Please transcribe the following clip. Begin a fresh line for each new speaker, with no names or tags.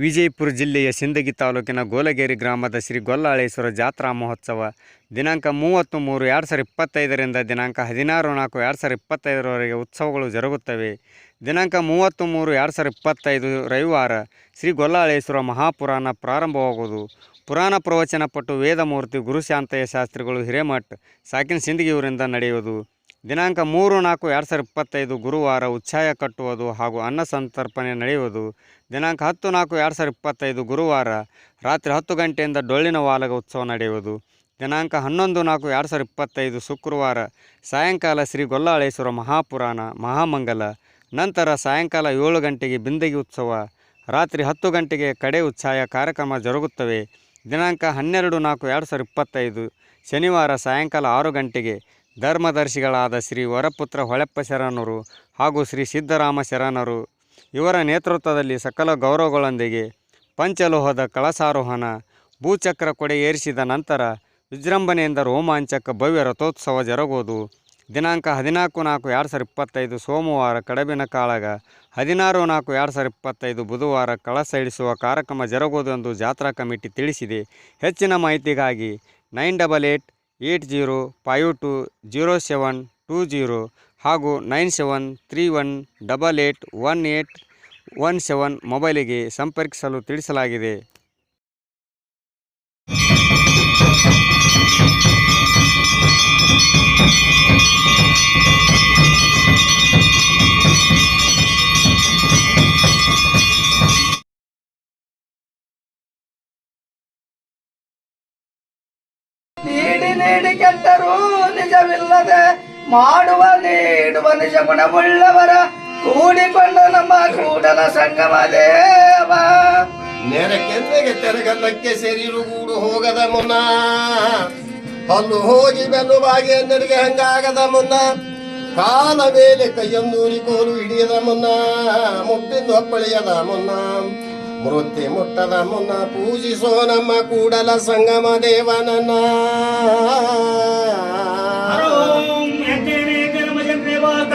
ವಿಜಯಪುರ ಜಿಲ್ಲೆಯ ಸಿಂದಗಿ ತಾಲೂಕಿನ ಗೋಲಗೇರಿ ಗ್ರಾಮದ ಶ್ರೀ ಗೊಲ್ಲಾಳೇಶ್ವರ ಜಾತ್ರಾ ಮಹೋತ್ಸವ. ದಿನಾಂಕ ಮೂವತ್ತು ಮೂರು ಎರಡು ಸಾವಿರ ಇಪ್ಪತ್ತೈದರಿಂದ ದಿನಾಂಕ ಹದಿನಾರು ನಾಲ್ಕು, ಎರಡು ಸಾವಿರ ಇಪ್ಪತ್ತೈದರವರೆಗೆ ಉತ್ಸವಗಳು ಜರುಗುತ್ತವೆ. ದಿನಾಂಕ ಮೂವತ್ತು ಮೂರು ಎರಡು ಸಾವಿರ ಇಪ್ಪತ್ತೈದು ರವಿವಾರ ಶ್ರೀ ಗೊಲ್ಲಾಳೇಶ್ವರ ಮಹಾಪುರಾಣ ಪ್ರಾರಂಭವಾಗುವುದು. ಪುರಾಣ ಪ್ರವಚನ ಪಟ್ಟು ವೇದಮೂರ್ತಿ ಗುರುಶಾಂತಯ್ಯ ಶಾಸ್ತ್ರಿಗಳು ಹಿರೇಮಠ್, ಸಾಕಿನ ಸಿಂದಗಿಯವರಿಂದ ನಡೆಯುವುದು. ದಿನಾಂಕ ಮೂರು ನಾಲ್ಕು, ಎರಡು ಸಾವಿರ ಇಪ್ಪತ್ತೈದು ಗುರುವಾರ ಉಚ್ಛಾಯ ಕಟ್ಟುವುದು ಹಾಗೂ ಅನ್ನ ಸಂತರ್ಪಣೆ ನಡೆಯುವುದು. ದಿನಾಂಕ ಹತ್ತು ನಾಲ್ಕು ಎರಡು ಸಾವಿರ ಇಪ್ಪತ್ತೈದು ಗುರುವಾರ ರಾತ್ರಿ ಹತ್ತು ಗಂಟೆಯಿಂದ ಡೊಳ್ಳಿನ ವಾಲಗ ಉತ್ಸವ ನಡೆಯುವುದು. ದಿನಾಂಕ ಹನ್ನೊಂದು ನಾಲ್ಕು, ಎರಡು ಸಾವಿರ ಇಪ್ಪತ್ತೈದು ಶುಕ್ರವಾರ ಸಾಯಂಕಾಲ ಶ್ರೀ ಗೊಲ್ಲಾಳೇಶ್ವರ ಮಹಾಪುರಾಣ, ಮಹಾಮಂಗಲ, ನಂತರ ಸಾಯಂಕಾಲ ಏಳು ಗಂಟೆಗೆ ಬಿಂದಗಿ ಉತ್ಸವ, ರಾತ್ರಿ ಹತ್ತು ಗಂಟೆಗೆ ಕಡೆ ಉತ್ಸಾಹ ಕಾರ್ಯಕ್ರಮ ಜರುಗುತ್ತವೆ. ದಿನಾಂಕ ಹನ್ನೆರಡು ನಾಲ್ಕು, ಎರಡು ಸಾವಿರ ಇಪ್ಪತ್ತೈದು ಶನಿವಾರ ಸಾಯಂಕಾಲ ಆರು ಗಂಟೆಗೆ ಧರ್ಮದರ್ಶಿಗಳಾದ ಶ್ರೀ ವರಪುತ್ರ ಹೊಳೆಪ್ಪ ಶರಣರು ಹಾಗೂ ಶ್ರೀ ಸಿದ್ದರಾಮ ಶರಣರು ಇವರ ನೇತೃತ್ವದಲ್ಲಿ ಸಕಲ ಗೌರವಗಳೊಂದಿಗೆ ಪಂಚಲೋಹದ ಕಳಸಾರೋಹಣ, ಭೂಚಕ್ರ ಕೊಡೆ ಏರಿಸಿದ ನಂತರ ವಿಜೃಂಭಣೆಯಿಂದ ರೋಮಾಂಚಕ ಭವ್ಯ ರಥೋತ್ಸವ ಜರುಗುವುದು. ದಿನಾಂಕ ಹದಿನಾಲ್ಕು ನಾಲ್ಕು ಎರಡು ಸಾವಿರ ಇಪ್ಪತ್ತೈದು ಸೋಮವಾರ ಕಡಬಿನ ಕಾಳಗ, ಹದಿನಾರು ನಾಲ್ಕು ಎರಡು ಸಾವಿರ ಇಪ್ಪತ್ತೈದು ಬುಧವಾರ ಕಳಸ ಇಳಿಸುವ ಕಾರ್ಯಕ್ರಮ ಜರುಗುವುದು ಎಂದು ಜಾತ್ರಾ ಕಮಿಟಿ ತಿಳಿಸಿದೆ. ಹೆಚ್ಚಿನ ಮಾಹಿತಿಗಾಗಿ nine double eight eight zero five two zero seven two zero ಹಾಗೂ nine seven three one double eight one eight one seven ಮೊಬೈಲಿಗೆ ಸಂಪರ್ಕಿಸಲು ತಿಳಿಸಲಾಗಿದೆ.
ನೀಡಿ ನೀಡಿ ನಿಜವಿಲ್ಲದೆ ಮಾಡುವ ನೀಡುವ ನಿಜ ಗುಣವುಳ್ಳವರ ಕೂಡಿಕೊಂಡ ನಮ್ಮ ಕೂಡಲ ಸಂಗಮ ದೇವ.
ನೆರಕೆಂದೆಗೆ ತೆರಗಲ್ಲಕ್ಕೆ ಸೇರಿರು ಗೂಡು ಹೋಗದ ಮುನ್ನ, ಹಲ್ಲು ಹೋಗಿ ಬೆನ್ನುವಾಗಿ ಎಂದರಿಗೆ ಹಂಗಾಗದ ಮುನ್ನ, ಕಾಲ ಮೇಲೆ ಕೈಯೊಂದೂರಿ ಕೋಲು ಹಿಡಿಯದ ಮುನ್ನ, ಮುಟ್ಟಿಂದು ಅಪ್ಪಳಿಯದ ಮುನ್ನ, ಮೃತ್ತಿ ಮುಟ್ಟದ ಮುನ್ನ ಪೂಜಿಸೋ ನಮ್ಮ ಕೂಡಲ ಸಂಗಮ ದೇವನನ್ನ